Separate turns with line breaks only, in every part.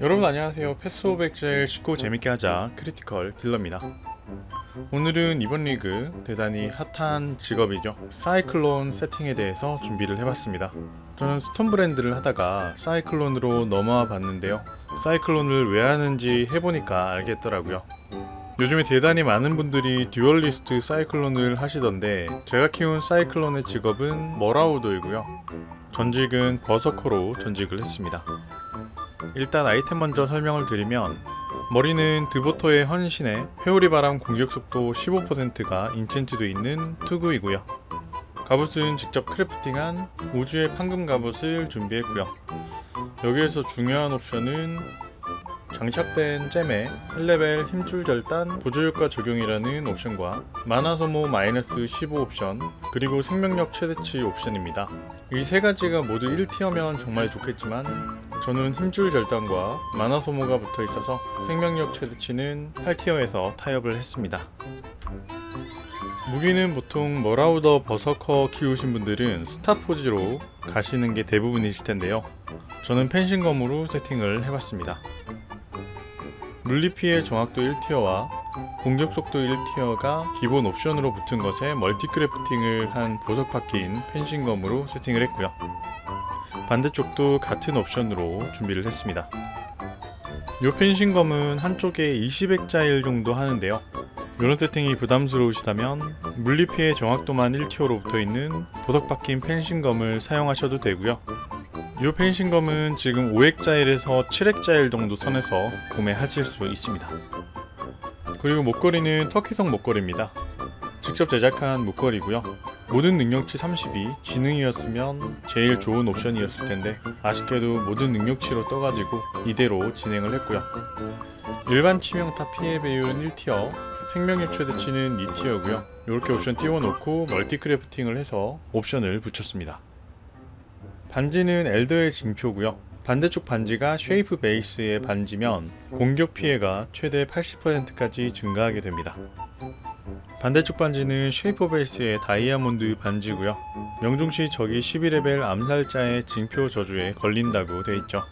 여러분 안녕하세요. 패스 오브 엑셀 쉽고 재밌게 하자 크리티컬 딜러입니다. 오늘은 이번 리그 대단히 핫한 직업이죠. 사이클론 세팅에 대해서 준비를 해봤습니다. 저는 스톤 브랜드를 하다가 사이클론으로 넘어와 봤는데요. 사이클론을 왜 하는지 해보니까 알겠더라고요. 요즘에 대단히 많은 분들이 듀얼리스트 사이클론을 하시던데 제가 키운 사이클론의 직업은 머라우더이고요. 전직은 버서커로 전직을 했습니다 일단 아이템 먼저 설명을 드리면 머리는 드보터의 헌신에 회오리 바람 공격 속도 15%가 인챈트되어 있는 투구이고요. 갑옷은 직접 크래프팅한 우주의 판금 갑옷을 준비했고요. 여기에서 중요한 옵션은 장착된 잼에 1레벨 힘줄 절단 보조 효과 적용이라는 옵션과 마나 소모 마이너스 15 옵션 그리고 생명력 최대치 옵션입니다. 이 세 가지가 모두 1티어면 정말 좋겠지만 저는 힘줄 절단과 마나 소모가 붙어 있어서 생명력 최대치는 8티어에서 타협을 했습니다. 무기는 보통 머라우더 버서커 키우신 분들은 스타포지로 가시는 게 대부분이실 텐데요. 저는 펜싱검으로 세팅을 해봤습니다. 물리피해 정확도 1티어와 공격 속도 1티어가 기본 옵션으로 붙은 것에 멀티크래프팅을 한 보석 바퀴인 펜싱검으로 세팅을 했고요. 반대쪽도 같은 옵션으로 준비를 했습니다. 요 펜싱검은 한쪽에 20액자일 정도 하는데요. 이런 세팅이 부담스러우시다면 물리피해 정확도만 1티어로 붙어있는 보석 박힌 펜싱검을 사용하셔도 되고요. 이 펜싱검은 지금 5액자일에서 7액자일 정도 선에서 구매하실 수 있습니다. 그리고 목걸이는 터키성 목걸이입니다. 직접 제작한 목걸이고요. 모든 능력치 32, 지능이었으면 제일 좋은 옵션이었을 텐데 아쉽게도 모든 능력치로 떠가지고 이대로 진행을 했고요. 일반 치명타 피해 배율은 1티어, 생명력 최대치는 2티어고요. 이렇게 옵션 띄워놓고 멀티크래프팅을 해서 옵션을 붙였습니다. 반지는 엘더의 징표고요. 반대쪽 반지가 쉐이프 베이스의 반지면 공격 피해가 최대 80%까지 증가하게 됩니다. 반대쪽 반지는 쉐이퍼 베이스의 다이아몬드 반지고요. 명중시 적이 12레벨 암살자의 징표 저주에 걸린다고 돼 있죠.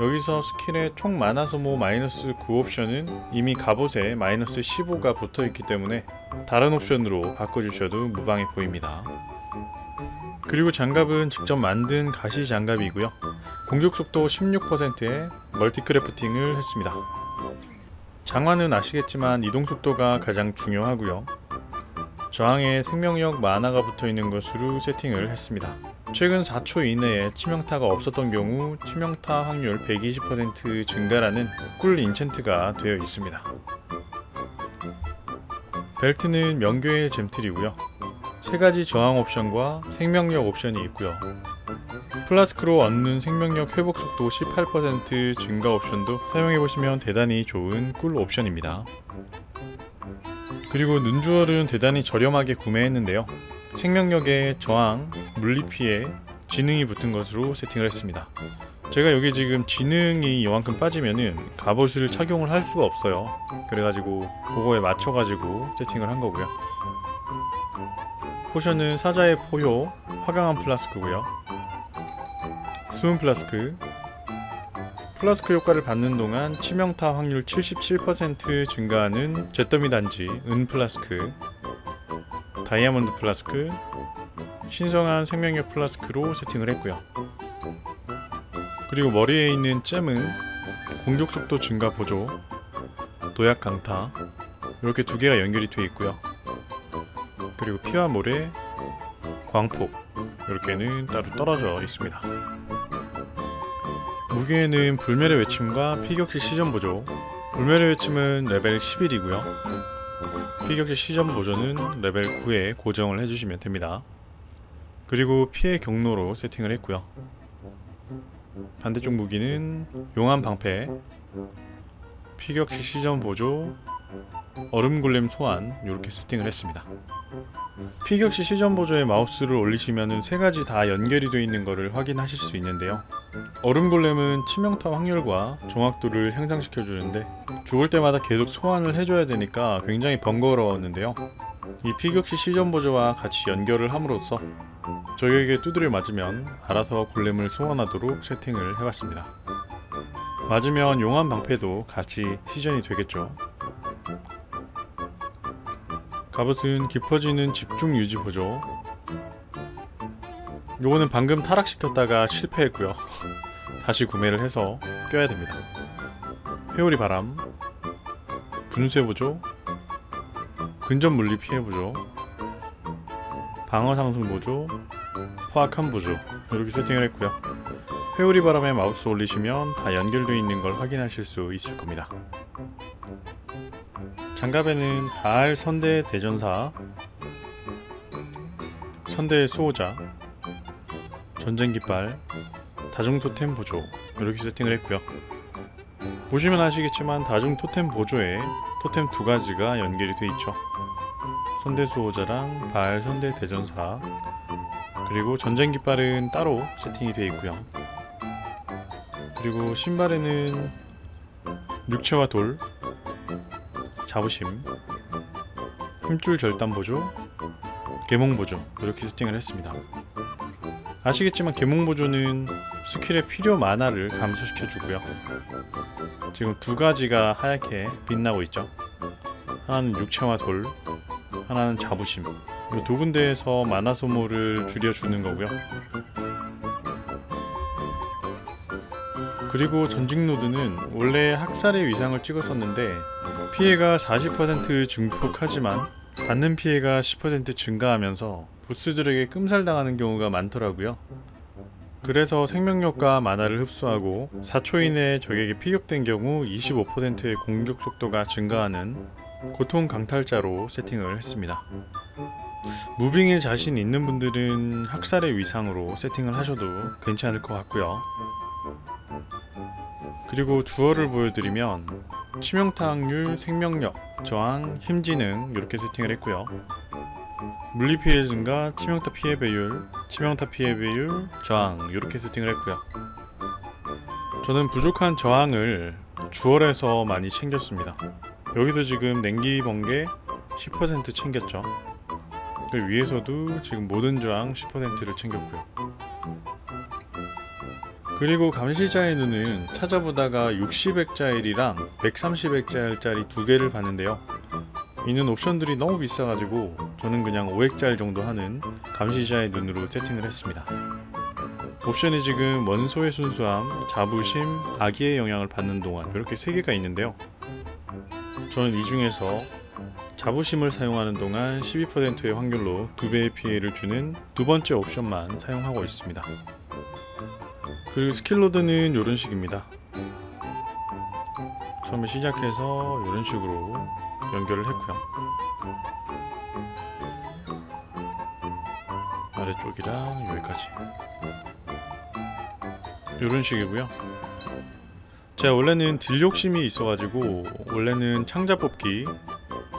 여기서 스킬의 총 마나 소모 마이너스 9 옵션은 이미 갑옷에 마이너스 15가 붙어 있기 때문에 다른 옵션으로 바꿔주셔도 무방해 보입니다. 그리고 장갑은 직접 만든 가시 장갑이고요. 공격 속도 16%에 멀티크래프팅을 했습니다. 장화는 아시겠지만 이동 속도가 가장 중요하고요. 저항에 생명력 만화가 붙어 있는 것으로 세팅을 했습니다. 최근 4초 이내에 치명타가 없었던 경우 치명타 확률 120% 증가라는 꿀 인챈트가 되어 있습니다. 벨트는 명교의 잼틀이고요. 세 가지 저항 옵션과 생명력 옵션이 있고요. 플라스크로 얻는 생명력 회복 속도 18% 증가 옵션도 사용해보시면 대단히 좋은 꿀 옵션입니다. 그리고 눈주얼은 대단히 저렴하게 구매했는데요. 생명력에 저항, 물리피해, 지능이 붙은 것으로 세팅을 했습니다. 제가 여기 지금 지능이 이만큼 빠지면은 갑옷을 착용을 할 수가 없어요. 그래가지고 그거에 맞춰가지고 세팅을 한 거고요. 포션은 사자의 포효, 화강한 플라스크고요. 수은 플라스크. 플라스크 효과를 받는 동안 치명타 확률 77% 증가하는 잿더미 단지 은 플라스크. 다이아몬드 플라스크. 신성한 생명력 플라스크로 세팅을 했고요. 그리고 머리에 있는 잼은 공격 속도 증가 보조, 도약 강타 이렇게 두 개가 연결이 되어 있고요. 그리고 피와 모래, 광폭 이렇게는 따로 떨어져 있습니다. 무게는 불멸의 외침과 피격시 시전 보조. 불멸의 외침은 레벨 11이고요. 피격시 시전 보조는 레벨 9에 고정을 해주시면 됩니다. 그리고 피해 경로로 세팅을 했고요. 반대쪽 무기는 용암 방패, 피격시 시전 보조, 얼음 골렘 소환 이렇게 세팅을 했습니다. 피격시 시전 보조에 마우스를 올리시면은 세 가지 다 연결이 되어 있는 것을 확인하실 수 있는데요. 얼음 골렘은 치명타 확률과 정확도를 향상시켜 주는데 죽을 때마다 계속 소환을 해줘야 되니까 굉장히 번거로웠는데요. 이 피격시 시전 보조와 같이 연결을 함으로써 적에게 두드려 맞으면 알아서 골렘을 소환하도록 세팅을 해봤습니다. 맞으면 용암 방패도 같이 시전이 되겠죠. 갑옷은 깊어지는 집중 유지 보조. 요거는 방금 타락시켰다가 실패했고요. 다시 구매를 해서 껴야 됩니다. 회오리 바람, 분쇄 보조, 근접 물리 피해 보조, 방어 상승 보조, 포악한 보조 이렇게 세팅을 했고요. 회오리 바람에 마우스 올리시면 다 연결되어 있는 걸 확인하실 수 있을 겁니다. 장갑에는 발 선대 대전사, 선대 수호자, 전쟁 깃발, 다중 토템 보조 이렇게 세팅을 했고요. 보시면 아시겠지만 다중 토템 보조에 토템 두 가지가 연결이 돼 있죠. 선대 수호자랑 발 선대 대전사 그리고 전쟁 깃발은 따로 세팅이 되어 있고요. 그리고 신발에는 육체와 돌, 자부심, 힘줄 절단 보조, 계몽 보조 이렇게 세팅을 했습니다. 아시겠지만 계몽 보조는 스킬의 필요 만화를 감소시켜 주고요. 지금 두 가지가 하얗게 빛나고 있죠. 하나는 육체와 돌, 하나는 자부심. 이 두 군데에서 만화 소모를 줄여주는 거고요. 그리고 전직 노드는 원래 학살의 위상을 찍었었는데 피해가 40% 증폭하지만 받는 피해가 10% 증가하면서 보스들에게 끔살당하는 경우가 많더라고요. 그래서 생명력과 만화를 흡수하고 4초 이내에 적에게 피격된 경우 25%의 공격 속도가 증가하는 고통 강탈자로 세팅을 했습니다. 무빙에 자신 있는 분들은 학살의 위상으로 세팅을 하셔도 괜찮을 것 같고요. 그리고 주어를 보여드리면 치명타 확률, 생명력, 저항, 힘지능 이렇게 세팅을 했고요. 물리 피해 증가, 치명타 피해 배율, 치명타 피해 배율, 저항 이렇게 세팅을 했고요. 저는 부족한 저항을 주얼에서 많이 챙겼습니다. 여기서 지금 냉기 번개 10% 챙겼죠. 그 위에서도 지금 모든 저항 10%를 챙겼고요. 그리고 감시자의 눈은 찾아보다가 60액자일이랑 130액자일짜리 두 개를 봤는데요. 이는 옵션들이 너무 비싸가지고 저는 그냥 5액자일 정도 하는 감시자의 눈으로 세팅을 했습니다. 옵션이 지금 원소의 순수함, 자부심, 아기의 영향을 받는 동안 이렇게 세 개가 있는데요. 저는 이 중에서 자부심을 사용하는 동안 12%의 확률로 두 배의 피해를 주는 두 번째 옵션만 사용하고 있습니다. 그리고 스킬로드는 이런 식입니다. 처음에 시작해서 이런 식으로 연결을 했고요. 아래쪽이랑 여기까지 이런 식이고요. 제가 원래는 딜 욕심이 있어가지고 원래는 창자 뽑기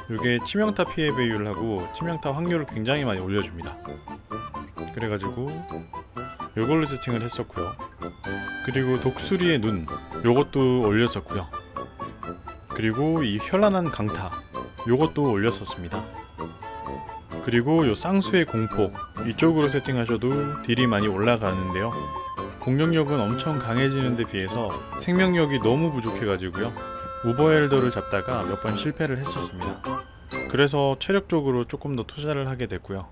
이게 치명타 피해 배율하고 치명타 확률을 굉장히 많이 올려줍니다. 그래가지고 요걸로 세팅을 했었고요. 그리고 독수리의 눈 요것도 올렸었고요. 그리고 이 현란한 강타 요것도 올렸었습니다. 그리고 요 쌍수의 공포 이쪽으로 세팅하셔도 딜이 많이 올라가는데요. 공격력은 엄청 강해지는 데 비해서 생명력이 너무 부족해가지고요. 오버헬더를 잡다가 몇 번 실패를 했었습니다. 그래서 체력적으로 조금 더 투자를 하게 됐고요.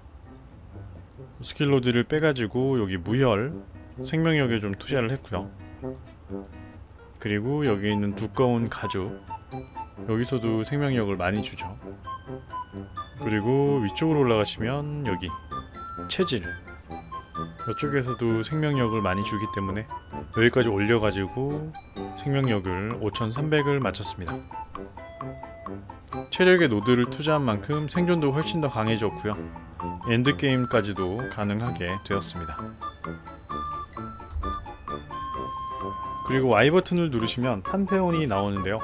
스킬로드를 빼가지고 여기 무혈 생명력에 좀 투자를 했고요. 그리고 여기 있는 두꺼운 가죽 여기서도 생명력을 많이 주죠. 그리고 위쪽으로 올라가시면 여기 체질 이쪽에서도 생명력을 많이 주기 때문에 여기까지 올려가지고 생명력을 5300을 맞췄습니다. 체력에 노드를 투자한 만큼 생존도 훨씬 더 강해졌고요. 엔드게임까지도 가능하게 되었습니다. 그리고 Y 버튼을 누르시면 판테온이 나오는데요.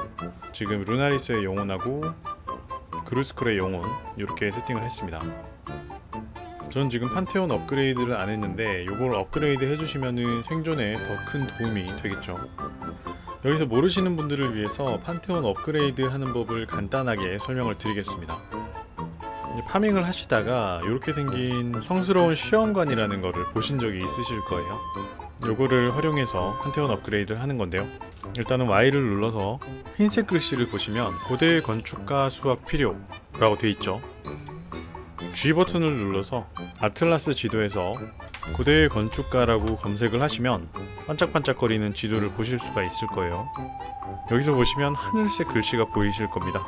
지금 루나리스의 영혼하고 그루스클의 영혼 이렇게 세팅을 했습니다. 전 지금 판테온 업그레이드를 안 했는데 이걸 업그레이드 해주시면은 생존에 더 큰 도움이 되겠죠. 여기서 모르시는 분들을 위해서 판테온 업그레이드 하는 법을 간단하게 설명을 드리겠습니다. 파밍을 하시다가 이렇게 생긴 성스러운 시험관이라는 거를 보신 적이 있으실 거예요. 요거를 활용해서 판테온 업그레이드를 하는 건데요. 일단은 Y를 눌러서 흰색 글씨를 보시면 고대 건축가 수학 필요 라고 돼 있죠. G 버튼을 눌러서 아틀라스 지도에서 고대 건축가라고 검색을 하시면 반짝반짝거리는 지도를 보실 수가 있을 거예요. 여기서 보시면 하늘색 글씨가 보이실 겁니다.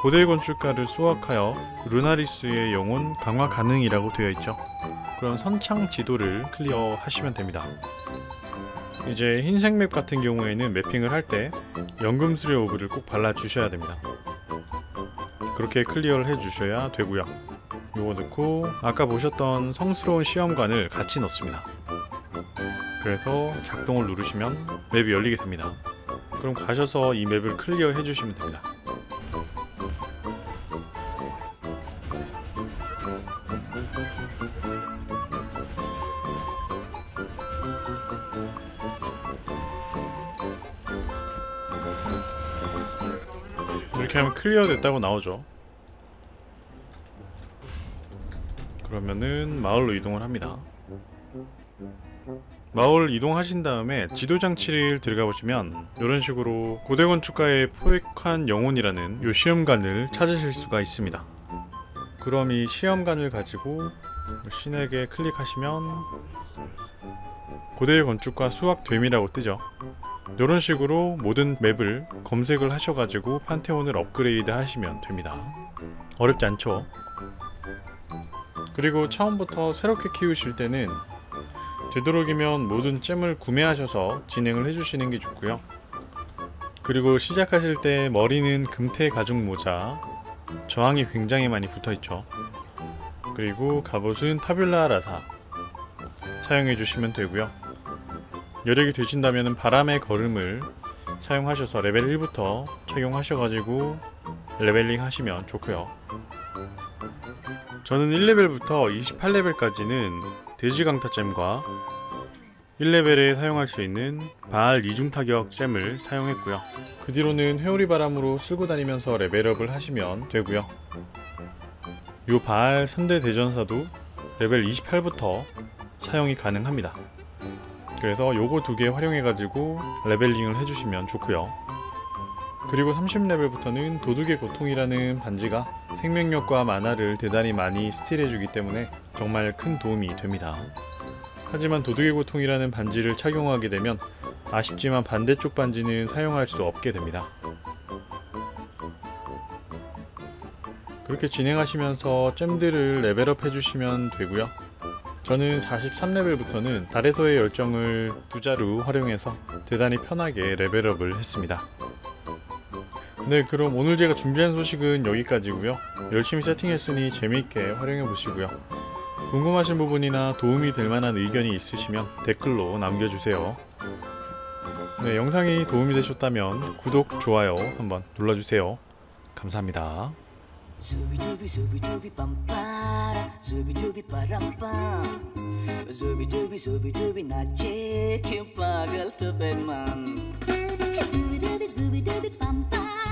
고대 건축가를 수확하여 루나리스의 영혼 강화 가능이라고 되어 있죠. 그럼 선창 지도를 클리어 하시면 됩니다. 이제 흰색 맵 같은 경우에는 매핑을 할 때 연금술의 오브를 꼭 발라 주셔야 됩니다. 그렇게 클리어를 해 주셔야 되고요. 요거 넣고 아까 보셨던 성스러운 시험관을 같이 넣습니다. 그래서 작동을 누르시면 맵이 열리게 됩니다. 그럼 가셔서 이 맵을 클리어 해 주시면 됩니다. 클리어 됐다고 나오죠. 그러면은 마을로 이동을 합니다. 마을 이동하신 다음에 지도 장치를 들어가 보시면 이런 식으로 고대 건축가의 포획한 영혼이라는 요 시험관을 찾으실 수가 있습니다. 그럼 이 시험관을 가지고 신에게 클릭하시면 고대 건축가 수학 됨이라고 뜨죠. 이런 식으로 모든 맵을 검색을 하셔가지고 판테온을 업그레이드 하시면 됩니다. 어렵지 않죠? 그리고 처음부터 새롭게 키우실 때는 되도록이면 모든 잼을 구매하셔서 진행을 해주시는 게 좋고요. 그리고 시작하실 때 머리는 금태 가죽 모자, 저항이 굉장히 많이 붙어 있죠. 그리고 갑옷은 타뷸라 라사 사용해 주시면 되고요. 여력이 되신다면 바람의 걸음을 사용하셔서 레벨 1부터 착용하셔가지고 레벨링 하시면 좋고요. 저는 1레벨부터 28레벨까지는 돼지 강타잼과 1레벨에 사용할 수 있는 바알 이중 타격 잼을 사용했고요. 그 뒤로는 회오리 바람으로 쓸고 다니면서 레벨업을 하시면 되고요. 요 바알 선대 대전사도 레벨 28부터 사용이 가능합니다. 그래서 요거 두 개 활용해 가지고 레벨링을 해주시면 좋고요. 그리고 30레벨부터는 도둑의 고통이라는 반지가 생명력과 만화를 대단히 많이 스틸해주기 때문에 정말 큰 도움이 됩니다. 하지만 도둑의 고통이라는 반지를 착용하게 되면 아쉽지만 반대쪽 반지는 사용할 수 없게 됩니다. 그렇게 진행하시면서 잼들을 레벨업 해주시면 되고요. 저는 43레벨부터는 달에서의 열정을 두 자루 활용해서 대단히 편하게 레벨업을 했습니다. 네, 그럼 오늘 제가 준비한 소식은 여기까지고요. 열심히 세팅했으니 재미있게 활용해 보시고요. 궁금하신 부분이나 도움이 될 만한 의견이 있으시면 댓글로 남겨주세요. 네, 영상이 도움이 되셨다면 구독, 좋아요 한번 눌러주세요. 감사합니다.
Zubi-dubi, zubi-dubi, pampara Zubi-dubi, parampam Zubi-dubi, zubi-dubi, na check you pagel stupid man.
Zubi-dubi, zubi-dubi, pampara